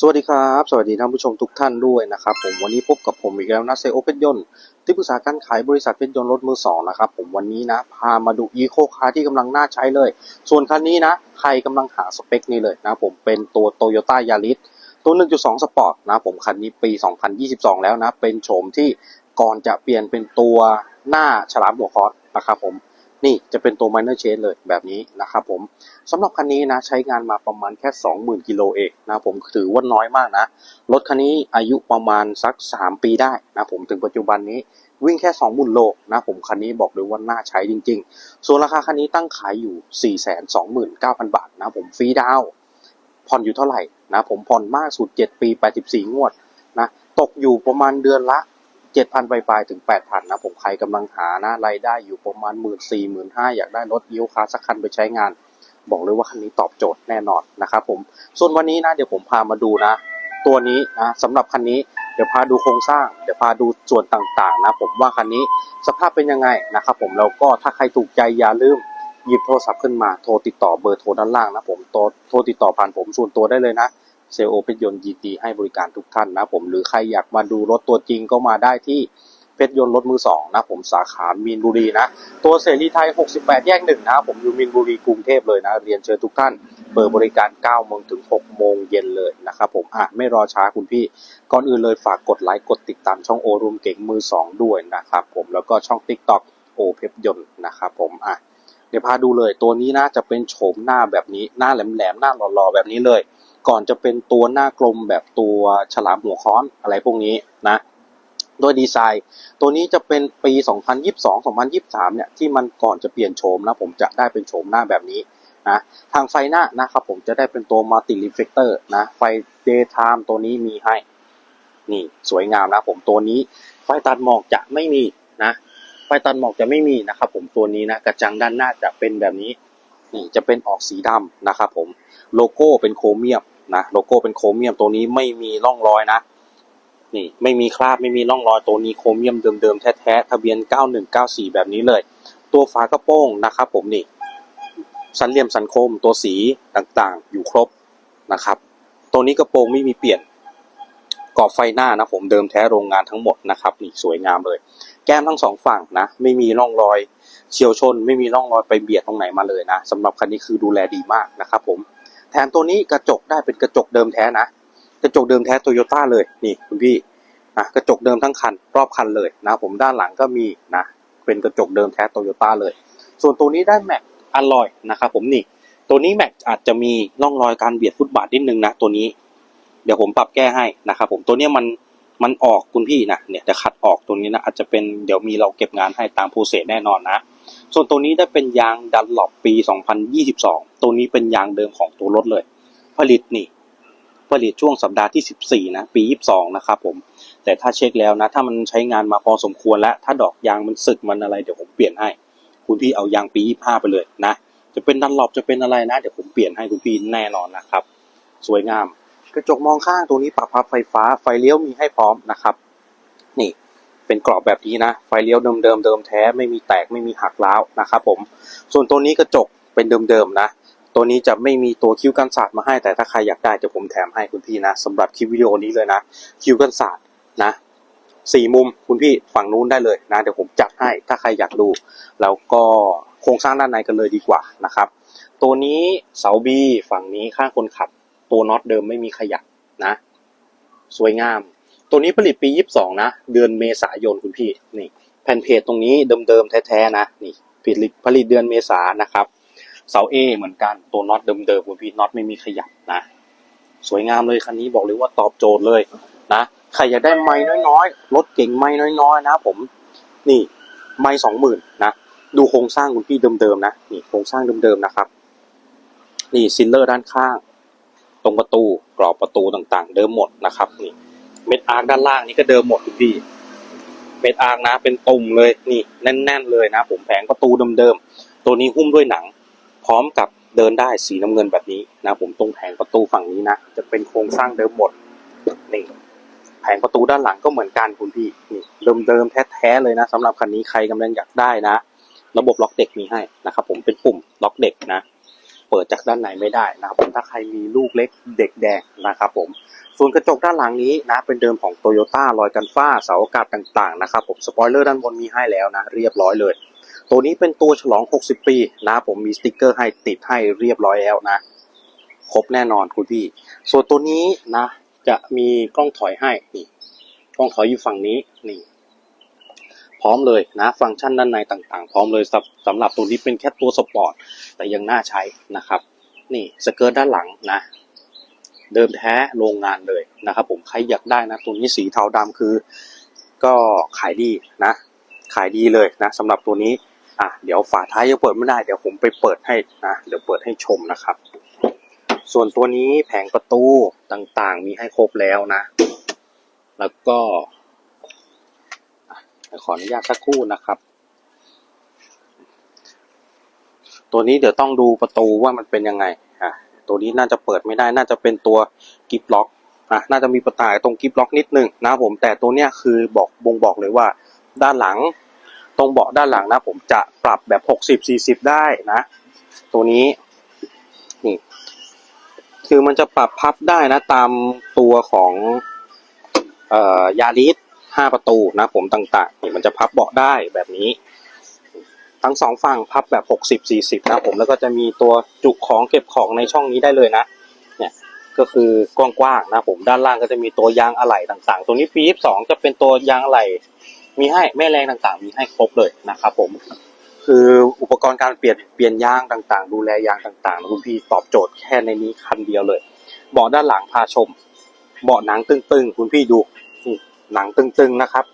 สวัสดีครับ สวัสดีท่านผู้ชมทุกท่านด้วยนะครับผมวันนี้พบกับผมอีกแล้วนะเซโอเพชรยนต์ที่ปรึกษาการขายบริษัทเพชรยนต์รถมือสองนะครับผมวันนี้นะพามาดูอีโคคาร์ที่กำลังน่าใช้เลย ส่วนคันนี้นะใครกำลังหาสเปคนี้เลยนะผมเป็นตัวโตโยต้ายาริสตัว 1.2 สปอร์ตนะผมคันนี้ปี 2022 แล้วนะเป็นโฉมที่ก่อนจะเปลี่ยนเป็นตัวหน้าฉลามหัวคอสนะครับผม นี่จะเป็นตัว minor change เลยแบบนี้นะครับผมสำหรับคันนี้นะใช้งานมาประมาณแค่ 20,000กิโลเองนะผมถือว่าน้อยมากนะ รถคันนี้อายุประมาณสัก 3 ปีได้นะผมถึงปัจจุบันนี้วิ่งแค่ 20,000 โลนะผมคันนี้บอกเลยว่าน่าใช้จริง ๆ ส่วนราคาคันนี้ตั้งขายอยู่ 429,000 บาทนะผมฟรีดาวผ่อนอยู่เท่าไหร่นะผมผ่อนมากสุด 7 ปี 84 งวดนะตกอยู่ประมาณเดือนละ 7,000ปลายถึง8,000นะ ผมใครกำลังหานะรายได้อยู่ประมาณ1 4 0 0 0 0 5อยากได้รถยิวคาสักคันไปใช้งาน บอกเลยว่าคันนี้ตอบโจทย์แน่นอนนะครับผม ส่วนวันนี้นะเดี๋ยวผมพามาดูนะ ตัวนี้นะสำหรับคันนี้เดี๋ยวพาดูโครงสร้าง เดี๋ยวพาดูส่วนต่างๆ นะ ผมว่าคันนี้สภาพเป็นยังไงนะครับผมแล้วก็ถ้าใครถูกใจอย่าลืมหยิบโทรศัพท์ขึ้นมาโทรติดต่อเบอร์โทรด้านล่างนะผมโทรโทรติดต่อผ่านผมส่วนตัวได้เลยนะ เซลล์โอเพชรยนต์ยีดีให้บริการทุกท่านนะผมหรือใครอยากมาดูรถตัวจริงก็มาได้ที่เพชรยนต์รถมือสองนะผมสาขามีนบุรีนะ ตัวเสรีไทย 68 แยกหนึ่งนะผมอยู่มินบุรีกรุงเทพเลยนะ เรียนเชิญทุกท่าน เปิดบริการ 9 โมงถึง 6 โมงเย็นเลยนะครับผมอะไม่รอช้าคุณพี่ ก่อนอื่นเลยฝากกดไลค์กดติดตามช่องโอรุมเก่งมือ2ด้วยนะครับผมแล้วก็ช่อง TikTok โอเพบยนต์นะครับผมอะเดี๋ยวพาดูเลยตัวนี้น่าจะเป็นโฉมหน้าแบบนี้หน้าแหลมๆหน้าหล่อๆแบบนี้เลย ก่อนจะเป็นตัวหน้ากลมแบบตัวฉลามหัวค้อนอะไรพวกนี้นะโดยดีไซน์ ตัวนี้จะเป็นปี 2022-2023 เนี่ยที่มันก่อนจะเปลี่ยนโฉมนะผมจะได้เป็นโฉมหน้าแบบนี้นะทางไฟหน้านะครับผมจะได้เป็นตัว Multi Reflector นะไฟ Daytime ตัวนี้มีให้ นี่สวยงามนะผมตัวนี้ ไฟตัดหมอกจะไม่มีนะไฟตัดหมอกจะไม่มีนะครับผมตัวนี้นะกระจังด้านหน้าจะเป็นแบบนี้ นี่จะเป็นออกสีดำนะครับผมโลโก้เป็นโครเมียม นะโลโก้เป็นโครเมียมตัวนี้ไม่มีร่องรอยนะ นี่ไม่มีคราบไม่มีร่องรอยตัวนี้โครเมียมเดิมๆแท้ๆทะเบียน 9194 แบบนี้เลย ตัวฝากระโปรงนะครับ ผมนี่สันเหลี่ยมสันคมตัวสีต่างๆ อยู่ครบนะครับ ตัวนี้กระโปรงไม่มีเปลี่ยนกรอบไฟหน้านะผมเดิมแท้โรงงานทั้งหมดนะครับนี่สวยงามเลย แก้มทั้งสองฝั่งนะ ไม่มีร่องรอยเฉียวชน ไม่มีร่องรอยไปเบียดตรงไหนมาเลยนะสำหรับคันนี้คือดูแลดีมากนะครับผม แถมตัวนี้กระจกได้เป็นกระจกเดิมแท้นะ กระจกเดิมแท้โตโยต้าเลยนี่คุณพี่นะกระจกเดิมทั้งคัน รอบคันเลยนะผมด้านหลังก็มีนะเป็นกระจกเดิมแท้โตโยต้าเลย ส่วนตัวนี้ได้แม็กอลลอยนะครับผมนี่ ตัวนี้แม็กอาจจะมีร่องรอยการเบียดฟุตบาทนิดนึงนะตัวนี้ เดี๋ยวผมปรับแก้ให้นะครับผมตัวนี้มันมันออกคุณพี่นะเนี่ยจะขัดออกตรงนี้นะอาจจะเป็นเดี๋ยวมีเราเก็บงานให้ตามโปรเซสแน่นอนนะ ส่วนตัวนี้ได้เป็นยางดันหลบปี 2022 ตัวนี้เป็นยางเดิมของตัวรถเลย ผลิตนี่ ผลิตช่วงสัปดาห์ที่ 14 นะ ปี 22 นะครับผม แต่ถ้าเช็คแล้วนะ ถ้ามันใช้งานมาพอสมควรแล้ว ถ้าดอกยางมันสึกมันอะไรเดี๋ยวผมเปลี่ยนให้ คุณพี่เอายางปี 25 ไปเลยนะ จะเป็นดันหลบจะเป็นอะไรนะ เดี๋ยวผมเปลี่ยนให้คุณพี่แน่นอนนะครับ สวยงาม กระจกมองข้างตัวนี้ปรับพับไฟฟ้า ไฟเลี้ยวมีให้พร้อมนะครับ นี่ เป็นกรอบแบบนี้นะ ไฟเลี้ยวเดิมเดิมๆเดิมแท้ไม่มีแตกไม่มีหักร้าวนะครับผม ส่วนตัวนี้กระจกเป็นเดิมๆนะ ตัวนี้จะไม่มีตัวคิ้วกันศาสตร์มาให้แต่ถ้าใครอยากได้เดี๋ยวผมแถมให้คุณพี่นะสำหรับคลิปวิดีโอนี้เลยนะ คิ้วกันศาสตร์นะสี่มุมคุณพี่ฝั่งนู้นได้เลยนะเดี๋ยวผมจัดให้ถ้าใครอยากดู แล้วก็โครงสร้างด้านในกันเลยดีกว่านะครับ ตัวนี้เสาบีฝั่งนี้ข้างคนขับ ตัวน็อตเดิมไม่มีขยับนะ สวยงาม ตัวนี้ผลิตปี 22 นะ เดือนเมษายนคุณพี่นี่แผ่นเพจตรงนี้เดิมๆแท้ๆนะนี่ผลิตผลิตเดือนเมษานะครับเสาเอเหมือนกันตัวน็อตเดิมๆคุณพี่น็อตไม่มีขยับนะ สวยงามเลยคันนี้บอกเลยว่าตอบโจทย์เลยนะใครอยากได้ไม้น้อยๆรถเก่งไม้น้อยๆ นะผมนี่ไม้สองหมื่นนะดูโครงสร้างคุณพี่เดิมๆนะนี่โครงสร้างเดิมๆนะครับ นี่ซิลเลอร์ด้านข้าง ตรงประตูกรอบประตูต่างๆ เดิมหมดนะครับนี่ เม็ดอาร์ด้านล่างนี่ก็เดิมหมดคุณพี่เม็ดอาร์นะเป็นตุ่มเลยนี่แน่น ๆ เลยนะ ผมแผงประตูเดิมๆตัวนี้หุ้มด้วยหนัง พร้อมกับเดินได้สีน้ำเงินแบบนี้นะผมตรงแผงประตูฝั่งนี้นะจะเป็นโครงสร้างเดิมหมดนี่แผงประตูด้านหลังก็เหมือนกันคุณพี่นี่เดิมๆแท้ๆเลยนะสำหรับคันนี้ใครกำลังอยากได้นะ ระบบล็อกเด็กมีให้นะครับผมเป็นปุ่มล็อกเด็กนะโคปิดจากด้านในไม่ได้นะครับผมถ้าใครมีลูกเล็กเด็กแดงนะครับผม ส่วนกระจกด้านหลังนี้นะเป็นเดิมของโตโยต้ารอยกันฟ้าเสาอากาศต่างๆนะครับผมสปอยเลอร์ด้านบนมีให้แล้วนะเรียบร้อยเลย ตัวนี้เป็นตัวฉลอง 60 ปีนะผมมีสติกเกอร์ให้ติดให้เรียบร้อยแล้วนะครบแน่นอนคุณพี่ ส่วนตัวนี้นะจะมีกล้องถอยให้นี่กล้องถอยอยู่ฝั่งนี้นี่พร้อมเลยนะฟังก์ชันด้านในต่างๆ พร้อมเลยสำสำหรับตัวนี้เป็นแค่ตัวสปอร์ตแต่ยังน่าใช้นะครับ นี่สเกิร์ตด้านหลังนะ เดิมแท้โรงงานเลยนะครับผมใครอยากได้นะตัวนี้สีเทาดำคือ ก็ขายดีนะ ขายดีเลยนะสำหรับตัวนี้อะเดี๋ยวฝาท้ายยังเปิดไม่ได้เดี๋ยวผมไปเปิดให้นะเดี๋ยวเปิดให้ชมนะครับ ส่วนตัวนี้แผงประตูต่างๆ มีให้ครบแล้วนะ แล้วก็ขออนุญาตสักครู่นะครับ ตัวนี้เดี๋ยวต้องดูประตูว่ามันเป็นยังไง ตัวนี้น่าจะเปิดไม่ได้น่าจะเป็นตัวกิฟล็อกอะน่าจะมีประตายตรงกิฟล็อกนิดนึงนะผมแต่ตัวเนี้ยคือบอกบ่งบอกเลยว่าด้านหลัง ตรงเบาะด้านหลังนะผมจะปรับแบบหกสิบสี่สิบได้นะ ตัวนี้นี่คือมันจะปรับพับได้นะตามตัวของเอ่อยาริสห้าประตูนะผมต่างๆนี่มันจะพับเบาะได้แบบนี้ ทั้งสองฝั่งพับแบบหกสิบสี่สิบนะผมแล้วก็จะมีตัวจุกของเก็บของในช่องนี้ได้เลยนะเนี่ยก็คือกว้างๆนะผมด้านล่างก็จะมีตัวยางอะไหล่ต่างๆ ตัวนี้ปี๊บสองจะเป็นตัวยางอะไหล่มีให้แม่แรงต่างๆ มีให้ครบเลยนะครับผมคืออุปกรณ์การเปลี่ยนเปลี่ยนยางต่างๆ ดูแลยางต่างๆคุณพี่ตอบโจทย์แค่ในนี้คันเดียวเลยเบาะด้านหลังพาชมเบาะหนังตึงๆ คุณพี่ดูหนังตึงๆนะครับ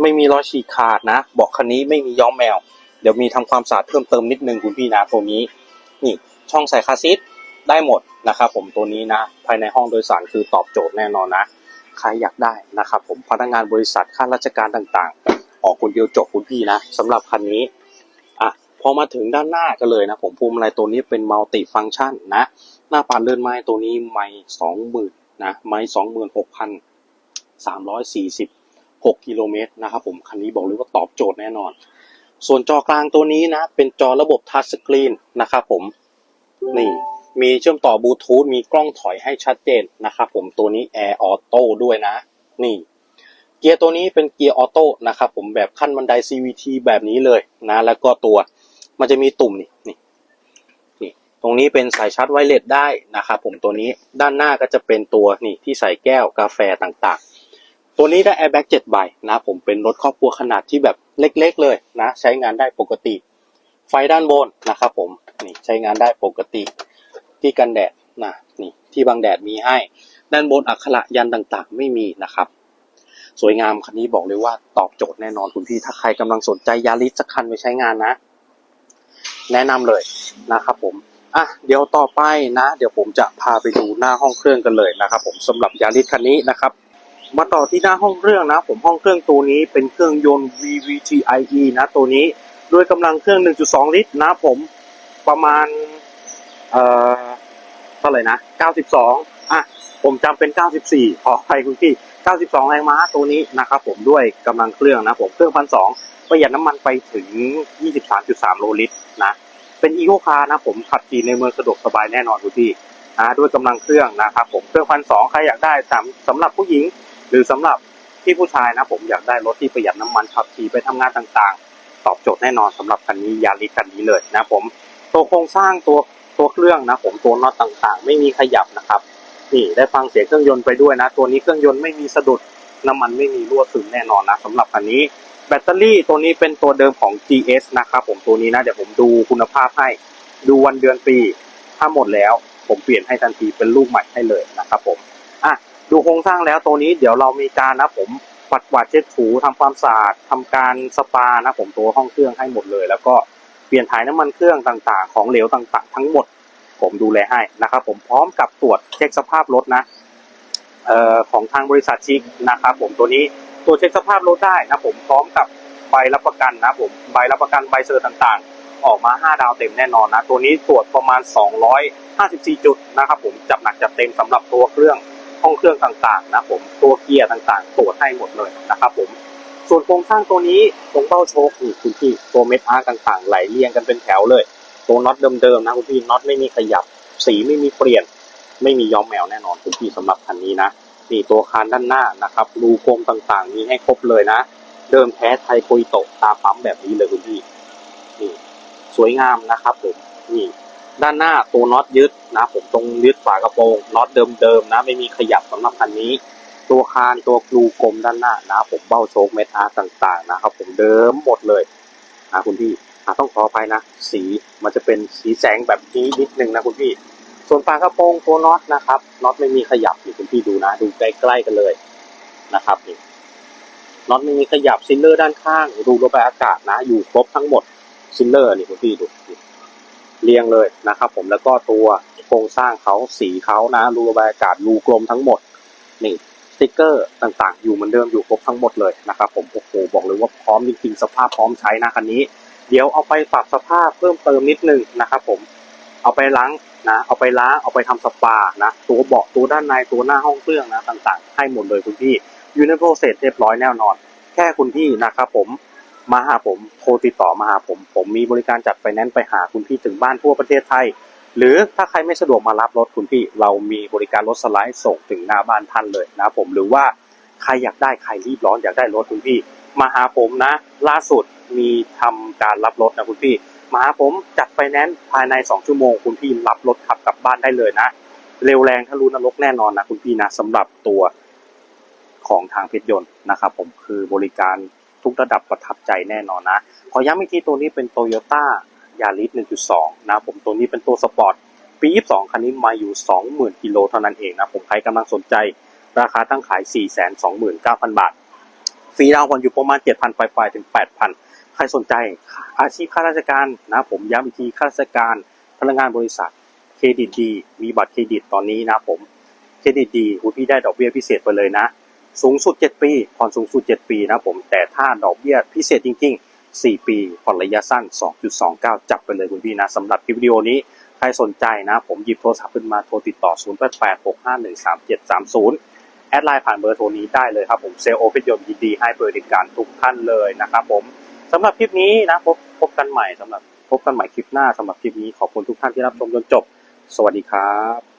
ไม่มีรอยฉีกขาดนะเบาะคันนี้ไม่มีย้อมแมว เดี๋ยวมีทำความสะอาดเพิ่มเติมนิดนึงคุณพี่นะตัวนี้ นี่ช่องใส่คาซีทได้หมดนะครับผมตัวนี้นะ ภายในห้องโดยสารคือตอบโจทย์แน่นอนนะ ใครอยากได้นะครับผมพนักงานบริษัทข้าราชการต่างๆ ออกคนเดียวจบคุณพี่นะสำหรับคันนี้อะพอมาถึงด้านหน้ากันเลยนะ ผมภูมิอะไรตัวนี้เป็นมัลติฟัง c t ชันนะ หน้าปานเลื่อนไม้ตัวนี้ไม่สองหมื่นนะไม้สองหมื่นหกพันสามร้อยสี่สิบหกกิโลเมตรนะครับผมคันนี้บอกเลยว่าตอบโจทย์แน่นอน ส่วนจอกลางตัวนี้นะ เป็นจอระบบทัชสกรีนนะครับผม นี่มีเชื่อมต่อบลูทูธมีกล้องถอยให้ชัดเจนนะครับผมตัวนี้แอร์ออโต้ด้วยนะ นี่ เกียร์ตัวนี้เป็นเกียร์ออโต้นะครับผมแบบขั้นบันได CVT แบบนี้เลยนะ แล้วก็ตัวมันจะมีตุ่มนี่นี่นี่ตรงนี้เป็นสายชาร์จไวเลสได้นะครับผมตัวนี้ด้านหน้าก็จะเป็นตัวนี่ที่ใส่แก้วกาแฟต่างๆ ตัวนี้ได้ airbag 7ใบนะผมเป็นรถครอบครัวขนาดที่แบบ เล็กๆเลยนะ ใช้งานได้ปกติ ไฟด้านบนนะครับผมนี่ใช้งานได้ปกติ ที่กันแดดนะนี่ที่บังแดดมีให้ ด้านบนอักขระยันต่างๆ ไม่มีนะครับ สวยงามคันนี้บอกเลยว่าตอบโจทย์แน่นอนคุณพี่ถ้าใครกำลังสนใจยาริสสักคันไปใช้งานนะ แนะนำเลยนะครับผมอะเดี๋ยวต่อไปนะ เดี๋ยวผมจะพาไปดูหน้าห้องเครื่องกันเลยนะครับ ผมสำหรับยาริสคันนี้นะครับ มาต่อที่หน้าห้องเครื่องนะ ผมห้องเครื่องตัวนี้เป็นเครื่องยนต์ VVT-IE นะตัวนี้ด้วยกำลังเครื่อง 1.2 ลิตรนะผมประมาณ เอ่อเท่าไหร่นะ 92 อะ ผมจำเป็น 94 ขออภัยคุณพี่ 92 แรงม้าตัวนี้นะครับผมด้วยกำลังเครื่องนะผมเครื่องพันสองประหยัดน้ำมันไปถึง 23.3 โลลิตรนะเป็นอีโคคาร์นะผมขับขี่ในเมืองสะดวกสบายแน่นอนคุณพี่นะด้วยกำลังเครื่องนะครับผมเครื่องพันสองใครอยากได้สำสำหรับผู้หญิง หรือสำหรับที่ผู้ชายนะผมอยากได้รถที่ประหยัดน้ำมันขับขี่ไปทำงานต่างๆ ตอบโจทย์แน่นอนสำหรับคันนี้ยาริสคันนี้เลยนะผมตัวโครงสร้างตัวตัวเครื่องนะผมตัวน็อตต่างๆ ไม่มีขยับนะครับนี่ได้ฟังเสียงเครื่องยนต์ไปด้วยนะ ตัวนี้เครื่องยนต์ไม่มีสะดุดน้ำมันไม่มีรั่วซึมแน่นอนนะสำหรับคันนี้แบตเตอรี่ตัวนี้เป็นตัวเดิมของ GS นะครับผมตัวนี้นะเดี๋ยวผมดูคุณภาพให้ดูวันเดือนปี ถ้าหมดแล้วผมเปลี่ยนให้ทันทีเป็นลูกใหม่ให้เลยนะครับผมอะ ดูโครงสร้างแล้วตัวนี้เดี๋ยวเรามีการนะผมปัดกวาดเช็ดถูทำความสะอาดทำการสปานะผมตัวห้องเครื่องให้หมดเลย แล้วก็เปลี่ยนถ่ายน้ำมันเครื่องต่างๆ ของเหลวต่างๆ ทั้งหมด ผมดูแลให้นะครับผมพร้อมกับตรวจเช็คสภาพรถนะเอ่อของทางบริษัทชิกนะครับผมตัวนี้ตรวจเช็คสภาพรถได้นะผมพร้อมกับใบรับประกันนะผมใบรับประกันใบเซอร์ต่างๆ ออกมา 5 ดาวเต็มแน่นอนนะตัวนี้ตรวจประมาณ 254 จุดนะครับผมจับหนักจับเต็มสำหรับตัวเครื่อง องเครื่องต่างๆนะผมตัวเกียร์ต่างๆ ตรวจให้หมดเลยนะครับผมส่วนโครงสร้างตัวนี้ตรงเบ้าโชคนี่คุณพี่ตัวเม็ดอาร์ต่างๆ ไหลเรียงกันเป็นแถวเลย ตัวน็อตเดิมๆนะคุณพี่น็อตไม่มีขยับ สีไม่มีเปลี่ยน ไม่มีย้อมแมวแน่นอนคุณพี่สำหรับคันนี้นะนี่ตัวคานด้านหน้านะครับรูโคมต่างๆ มีให้ครบเลยนะ เดิมแท้ไทยโกยโตตาปั๊มแบบนี้เลยคุณพี่นี่สวยงามนะครับผมนี่ ด้านหน้าตัวน็อตยึดนะผมตรงยึดฝากระโปรงน็อตเดิมๆนะไม่มีขยับสำหรับคันนี้ ตัวคานตัวกลูกลมด้านหน้านะผมเบ้าโชคเมทาร์ต่างๆนะครับผมเดิมหมดเลยนะคุณพี่ต้องขอไปนะ สีมันจะเป็นสีแสงแบบนี้นิดนึงนะคุณพี่ส่วนฝากระโปรงตัวน็อตนะครับน็อตไม่มีขยับนี่คุณพี่ดูนะดูใกล้ๆกันเลยนะครับนี่น็อตไม่มีขยับซิลเลอร์ด้านข้าง รูระบายอากาศนะ อยู่ครบทั้งหมดซิลเลอร์นี่คุณพี่ดู เรียงเลยนะครับ ผมแล้วก็ตัวโครงสร้างเขาสีเขานะรูระบายอากาศรูกลมทั้งหมดนี่สติกเกอร์ต่างๆ อยู่เหมือนเดิมอยู่ครบทั้งหมดเลยนะครับ ผมโอ้โหบอกเลยว่าพร้อมจริงๆสภาพพร้อมใช้นะคันนี้ เดี๋ยวเอาไปปรับสภาพเพิ่มเติมนิดนึงนะครับผมเอาไปล้างนะเอาไปล้างเอาไปทำสปานะตัวเบาะตัวด้านในตัวหน้าห้องเครื่องนะต่างๆ ให้หมดเลยคุณพี่อยู่ในโปรเซสเรียบร้อยแน่นอน แค่คุณพี่นะครับผม มาหาผมโทรติดต่อมาหาผม ผมมีบริการจัดไฟแนนซ์ไปหาคุณพี่ถึงบ้านทั่วประเทศไทย หรือถ้าใครไม่สะดวกมารับรถคุณพี่ เรามีบริการรถสไลด์ส่งถึงหน้าบ้านท่านเลยนะผมหรือว่าใครอยากได้ใครรีบร้อนอยากได้รถคุณพี่ มาหาผมนะ ล่าสุดมีทำการรับรถนะคุณพี่ มาหาผมจัดไฟแนนซ์ภายใน 2 ชั่วโมง คุณพี่รับรถขับกลับบ้านได้เลยนะ เร็วแรงทะลุนรกแน่นอนนะคุณพี่นะสำหรับตัวของทางเพชรยนต์นะครับผมคือบริการ ทุกระดับประทับใจแน่นอนนะ ขอย้ำอีกทีตัวนี้เป็นโตโยต้ายาริส1.2 นะผมตัวนี้เป็นตัวสปอร์ตปี 22 คันนี้มาอยู่ 20,000 กิโลเท่านั้นเองนะ ผมใครกำลังสนใจ ราคาตั้งขาย 429,000 บาท ฟรีดาวน์ผ่อนอยู่ประมาณ 7,000ปลายๆถึง 8,000 ใครสนใจอาชีพข้าราชการนะผมย้ำอีกทีข้าราชการพนักงานบริษัทเครดิตดี มีบัตรเครดิตตอนนี้นะผมเครดิตดีคุณพี่ได้ดอกเบี้ยพิเศษไปเลยนะ สูงสุด 7 ปีผ่อนสูงสุด 7 ปีนะผมแต่ถ้าดอกเบี้ยพิเศษจริง ๆ 4 ปีผ่อนระยะสั้น 2.29 จับไปเลยคุณพี่นะสำหรับคลิปวิดีโอนี้ใครสนใจนะ ผมหยิบโทรศัพท์ขึ้นมาโทรติดต่อ 0886513730 แอดไลน์ผ่านเบอร์โทรนี้ได้เลยครับผมเซลล์โอเพนยนยินดีให้บริการทุกท่านเลยนะครับผมสำหรับคลิปนี้นะพบพบกันใหม่สำหรับพบกันใหม่คลิปหน้าสำหรับคลิปนี้ขอบคุณทุกท่านที่รับชมจนจบ สวัสดีครับ